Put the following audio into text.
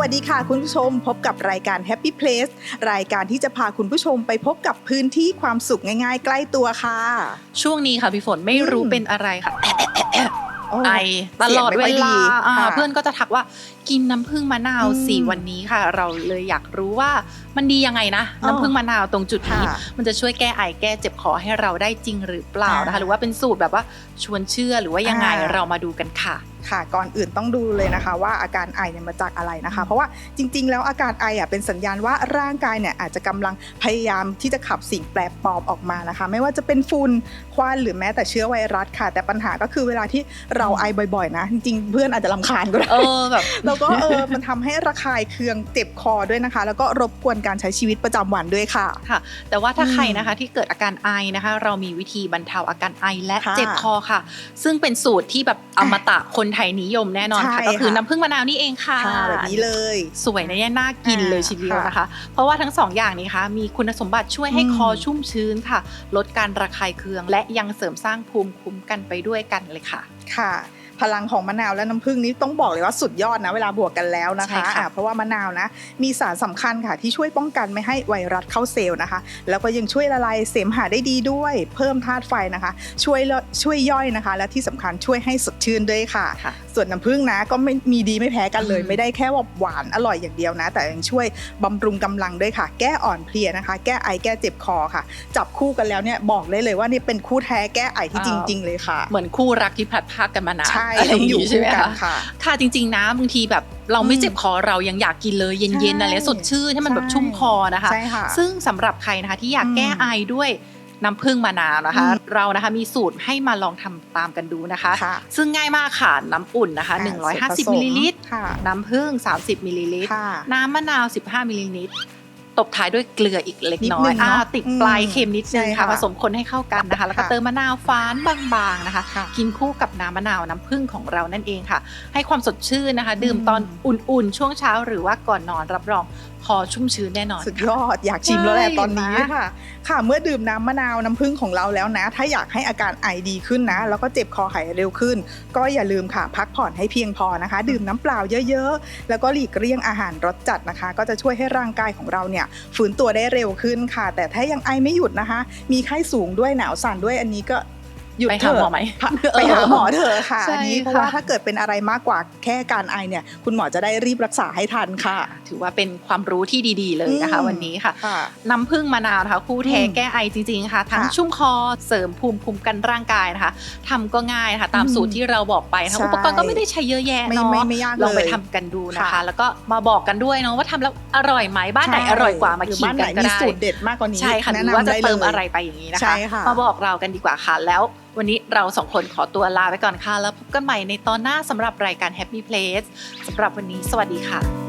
วัสดีค่ะคุณผู้ชมพบกับรายการ Happy Place รายการที่จะพาคุณผู้ชมไปพบกับพื้นที่ความสุขง่ายๆ ใกล้ตัวค่ะ ช่วงนี้ค่ะพี่ฝนไม่รู้อืมเป็นอะไรค่ะโอ้ไอตลอดเสียงเวไม่ค่อยดีลาอ่าค่ะเพื่อนก็จะทักว่ากินน้ำผึ้งมะนาวอืมสี่วันนี้ค่ะ เราเลยอยากรู้ว่ามันดียังไงนะอ๋อน้ำผึ้งมะนาวตรงจุดนี้ค่ะมันจะช่วยแก้ไอแก้เจ็บคอให้เราได้จริงหรือเปล่านะคะอ่าหรือว่าเป็นสูตรแบบว่าชวนเชื่อหรือว่ายังไงอ่าเรามาดูกันค่ะ ค่ะก่อนอื่นต้องดูเลยนะคะ ว่าอาการไอเนี่ยมาจากอะไรนะคะ เพราะว่าจริง ๆ แล้วอาการไออะเป็นสัญญาณว่าร่างกายเนี่ยอาจจะกำลังพยายามที่จะขับสิ่งแปลกปลอมออกมานะคะ ไม่ว่าจะเป็นฝุ่นควันหรือแม้แต่เชื้อไวรัสค่ะ แต่ปัญหาก็คือเวลาที่เราไอบ่อยๆ นะ จริงๆ เพื่อนอาจจะลำคาญก็ได้เออแบบแล้วก็เออมันทำให้ระคายเคืองเจ็บคอด้วยนะคะ แล้วก็รบกวนการใช้ชีวิตประจำวันด้วยค่ะค่ะ แต่ว่าถ้าอืมใครนะคะที่เกิดอาการไอนะคะ เรามีวิธีบรรเทาอาการไอและค่ะเจ็บคอค่ะ ซึ่งเป็นสูตรที่แบบอมตะคนไทยนิยมแน่นอนค่ะใช่ก็คือค่ะน้ำผึ้งมะนาวนี่เองค่ะค่ะแบบนี้เลย สวยนะเนี่ยน่ากินเลยทีเดียวค่ะนะคะ เพราะว่าทั้งสองอย่างนี้คะมีคุณสมบัติช่วยให้อืมคอชุ่มชื้นค่ะ ลดการระคายเคือง และยังเสริมสร้างภูมิคุ้มกันไปด้วยกันเลยค่ะค่ะ พลังของมะนาวและน้ำผึ้งนี้ต้องบอกเลยว่าสุดยอดนะเวลาบวกกันแล้วนะใช่คะค่ะอะเพราะว่ามะนาวนะมีสารสำคัญค่ะที่ช่วยป้องกันไม่ให้ไวรัสเข้าเซลล์นะคะ แล้วก็ยังช่วยละลายเสมหะได้ดีด้วย เพิ่มธาตุไฟนะคะ ช่วยละช่วยย่อยนะคะ และที่สำคัญช่วยให้สดชื่นด้วยค่ะค่ะส่วนน้ำผึ้งนะก็ไม่มีดีไม่แพ้กันเลยอืมไม่ได้แค่ว่าหวานอร่อยอย่างเดียวนะ แต่ยังช่วยบำรุงกำลังด้วยค่ะ แก้อ่อนเพลียนะคะ แก้ไอแก้เจ็บคอค่ะ จับคู่กันแล้วเนี่ยบอกได้เลยว่านี่เป็นคู่แท้แก้ไอที่จริง ๆ เลยค่ะ เหมือนคู่รักที่พลัดพรากกันมานานใช่อะไรต้องอยู่างนี้ใช่คู่ไหมกันคะค่ะ ค่ะจริง ๆ นะบางทีแบบเราไม่อืมเจ็บคอเรายังอยากกินเลยเย็นๆใช่อะไรสดชื่นให้มันแบบใช่ชุ่มคอนะคะ ใช่ค่ะ ซึ่งสำหรับใครนะคะที่อยากอืมแก้ไอด้วยน้ำผึ้งมะนาวนะคะ อืมเรานะคะมีสูตรให้มาลองทำตามกันดูนะคะ ค่ะซึ่งง่ายมากค่ะน้ำอุ่นนะคะอ่าส่วนผส150มิลลิลิตรค่ะน้ำผึ้ง30มิลลิลิตรค่ะน้ำมะนาว 15มิลลิลิตร ตบท้ายด้วยเกลืออีกเล็กน้อนิยดนึงเนอะอ่าติดปลายเค็มนิดนึงใช่ค่ะค่ะผสมคนให้เข้ากันนะคะ แล้วก็ค่ะเติมมะนาวฟ้านบางๆนะคะค่ะกินคู่กับน้ำมะนาวน้ำผึ้งของเรานั่นเองค่ะ ให้ความสดชื่นนะคะ ดื่มอืมตอนอุ่นๆ ช่วงเช้าหรือว่าก่อนนอนรับรอง คอชุ่มชื้นแน่นอน สุดยอดอยากชิมแล้วแหละใช่ตอนนี้เห็นไหมค่ะ ค่ะ เมื่อดื่มน้ำมะนาวน้ำผึ้งของเราแล้วนะ ถ้าอยากให้อาการไอดีขึ้นนะ แล้วก็เจ็บคอหายเร็วขึ้น ก็อย่าลืมค่ะ พักผ่อนให้เพียงพอนะคะ ดื่มน้ำเปล่าเยอะๆ แล้วก็หลีกเลี่ยงอาหารรสจัดนะคะ ก็จะช่วยให้ร่างกายของเราเนี่ยฝืนตัวได้เร็วขึ้นค่ะ แต่ถ้ายังไอไม่หยุดนะคะ มีไข้สูงด้วยหนาวสั่นด้วยอันนี้ก็ หยุดไปเถหาอะหมอไหมพักไปหาหมอเถอะค่ะใช่อันนี้เพราะค่ะว่าถ้าเกิดเป็นอะไรมากกว่าแค่การไอเนี่ย คุณหมอจะได้รีบรักษาให้ทันค่ะ ถือว่าเป็นความรู้ที่ดีๆ เลยนะคะอืมวันนี้ค่ะค่ะ น้ำผึ้งมะนาวนะคะคู่แท้อืมแก้ไอจริงๆค่ะ ทั้งค่ะชุ่มคอเสริมภูมิคุ้มกันร่างกายนะคะทำก็ง่ายนะคะตามอืมสูตรที่เราบอกไปนะคะใช่อุปกรณ์ก็ไม่ได้ใช้เยอะแยะไม่เนาะไม่ไม่ยากเลยลองไปทำกันดูนะคะค่ะแล้วก็มาบอกกันด้วยเนาะว่าทำแล้วอร่อยไหมบ้านไหนอร่อยกว่ามาหรือขิงบ้านไหกันนก็มีได้สูตรเด็ดมากกว่านี้ใช่ค่ะหแนะรือว่านำจะได้เติมลยอะไรไปอย่างนี้นะใช่คะค่ะมาบอกเรากันดีกว่าค่ะแล้ว วันนี้เราสองคนขอตัวลาไปก่อนค่ะ แล้วพบกันใหม่ในตอนหน้าสำหรับรายการ Happy Place สำหรับวันนี้ สวัสดีค่ะ